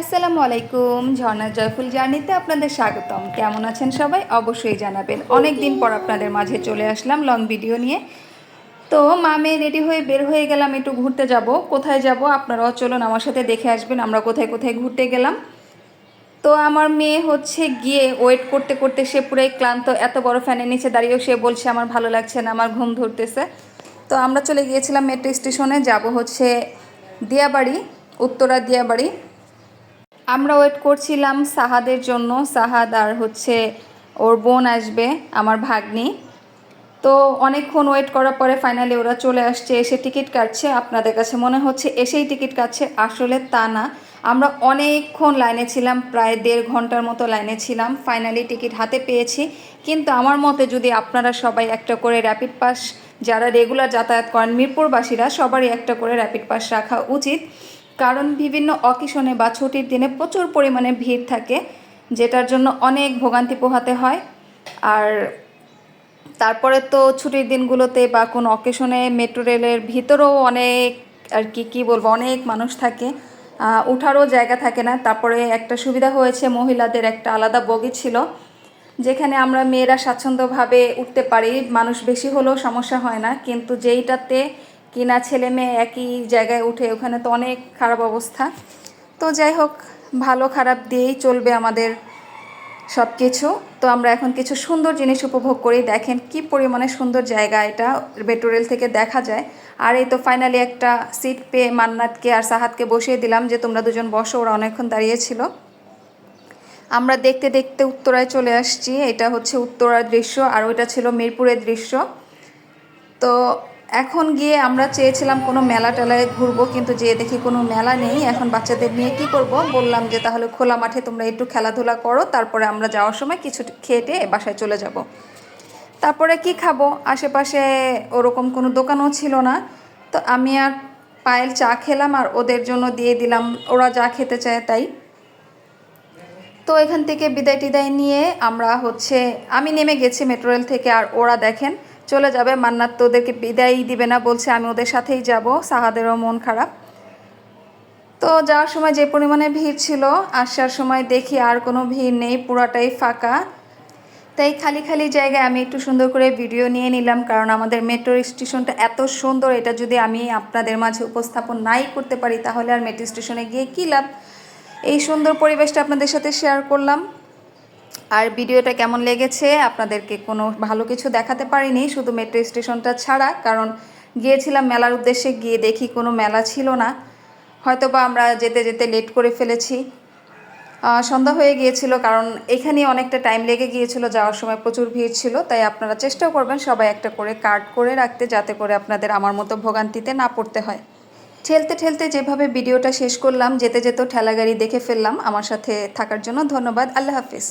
আসসালামু আলাইকুম। ঝর্ণা জয়ফুল জার্নিতে আপনাদের স্বাগতম। কেমন আছেন সবাই? অবশ্যই জানাবেন। অনেক দিন পর আপনাদের মাঝে চলে আসলাম লং ভিডিও নিয়ে। তো মামে রেডি হয়ে বের হয়ে গেলাম, একটু ঘুরতে যাব। কোথায় যাব আপনারাও চলুন আমার সাথে দেখে আসবেন, আমরা কোথায় কোথায় ঘুরতে গেলাম। তো আমার মেয়ে হচ্ছে গিয়ে ওয়েট করতে করতে সে পুরাই ক্লান্ত, এত বড় ফ্যানের নিচে দাঁড়িয়েও সে বলছে, আমার ভালো লাগছে না, আমার ঘুম ধরতেছে। তো আমরা চলে গিয়েছিলাম মেট্রো স্টেশনে, যাব হচ্ছে দিয়াবাড়ি, উত্তরা দিয়াবাড়ি। আমরা ওয়েট করছিলাম সাহাদের জন্য। সাহাদ আর হচ্ছে ওর বোন আসবে, আমার ভাগ্নি। তো অনেকক্ষণ ওয়েট করার পরে ফাইনালি ওরা চলে আসছে, এসে টিকিট কাটছে। আপনাদের কাছে মনে হচ্ছে এসেই টিকিট কাটছে, আসলে তা না। আমরা অনেকক্ষণ লাইনে ছিলাম, প্রায় দেড় ঘণ্টার মতো লাইনে ছিলাম। ফাইনালি টিকিট হাতে পেয়েছি। কিন্তু আমার মতে যদি আপনারা সবাই একটা করে র্যাপিড পাস যারা রেগুলার যাতায়াত করেন মিরপুরবাসীরা, সবারই একটা করে র্যাপিড পাস রাখা উচিত। কারণ বিভিন্ন অকেশনে বা ছুটির দিনে প্রচুর পরিমাণে ভিড় থাকে, যেটার জন্য অনেক ভোগান্তি পোহাতে হয়। আর তারপরে তো ছুটির দিনগুলোতে বা কোনো অকেশনে মেট্রো রেলের ভিতরেও অনেক, আর কি, কী বলব, অনেক মানুষ থাকে। উঠারও জায়গা থাকে না। তারপরে একটা সুবিধা হয়েছে, মহিলাদের একটা আলাদা বগি ছিল, যেখানে আমরা মেয়েরা স্বাচ্ছন্দ্যভাবে উঠতে পারি, মানুষ বেশি হলেও সমস্যা হয় না। কিন্তু যেইটাতে কিনা ছেলে মেয়ে একই জায়গায় উঠে, ওখানে তো অনেক খারাপ অবস্থা। তো যাই হোক, ভালো খারাপ দিয়েই চলবে আমাদের সব কিছু তো আমরা এখন কিছু সুন্দর জিনিস উপভোগ করি। দেখেন কি পরিমাণে সুন্দর জায়গা এটা মেট্রো রেল থেকে দেখা যায়। আর এই তো ফাইনালি একটা সিট পেয়ে মান্নাতকে আর সাহাদকে বসিয়ে দিলাম যে তোমরা দুজন বসো, ওরা অনেকক্ষণ দাঁড়িয়েছিল আমরা দেখতে দেখতে উত্তরায় চলে আসছি। এটা হচ্ছে উত্তরার দৃশ্য আর ওইটা ছিল মিরপুরের দৃশ্য। তো এখন গিয়ে আমরা চেয়েছিলাম কোনো মেলা টেলায় ঘুরবো, কিন্তু যেয়ে দেখি কোনো মেলা নেই। এখন বাচ্চাদের নিয়ে কি করব? বললাম যে তাহলে খোলা মাঠে তোমরা একটু খেলাধুলা করো, তারপরে আমরা যাওয়ার সময় কিছু খেয়ে টেয়ে বাসায় চলে যাব। তারপরে কি খাব? আশেপাশে ওরকম কোনো দোকানও ছিল না। তো আমি আর পায়েল চা খেলাম আর ওদের জন্য দিয়ে দিলাম। ওরা যা খেতে চায় তাই। তো এখান থেকে বিদায় টিদায় নিয়ে আমরা হচ্ছে, আমি নেমে গেছি মেট্রো রেল থেকে আর ওরা দেখেন চলে যাবে। মান্নাত তো ওদেরকে বিদায়ই দিবে না, বলছে আমি ওদের সাথেই যাব। সাহাদেরও মন খারাপ। তো যাওয়ার সময় যে পরিমাণে ভিড় ছিল, আসার সময় দেখি আর কোনো ভিড় নেই, পুরাটাই ফাঁকা। তাই খালি খালি জায়গায় আমি একটু সুন্দর করে ভিডিও নিয়ে নিলাম, কারণ আমাদের মেট্রো স্টেশনটা এত সুন্দর, এটা যদি আমি আপনাদের মাঝে উপস্থাপন নাই করতে পারি, তাহলে আর মেট্রো স্টেশনে গিয়ে কী লাভ? এই সুন্দর পরিবেশটা আপনাদের সাথে শেয়ার করলাম। আর ভিডিওটা কেমন লেগেছে আপনাদেরকে কোনো ভালো কিছু দেখাতে পারিনি, শুধু মেট্রো স্টেশনটা ছাড়া, কারণ গিয়েছিলাম মেলার উদ্দেশ্যে, গিয়ে দেখি কোনো মেলা ছিল না। হয়তো বা আমরা যেতে যেতে লেট করে ফেলেছি। সন্ধ্যা হয়ে গিয়েছিল, কারণ এখানে অনেকটা টাইম লেগে গিয়েছিল, যাওয়ার সময় প্রচুর ভিড় ছিল, তাই আপনারা চেষ্টা করবেন সবাই একটা করে কার্ড করে রাখতে, যাতে করে আপনাদের আমার মতো ভোগান্তিতে না পড়তে হয়। ঠেলতে ঠেলতে যেভাবে ভিডিওটা শেষ করলাম, যেতে যেতে ঠেলাগাড়ি দেখে ফেললাম, আমার সাথে থাকার জন্য ধন্যবাদ, আল্লাহ হাফিজ।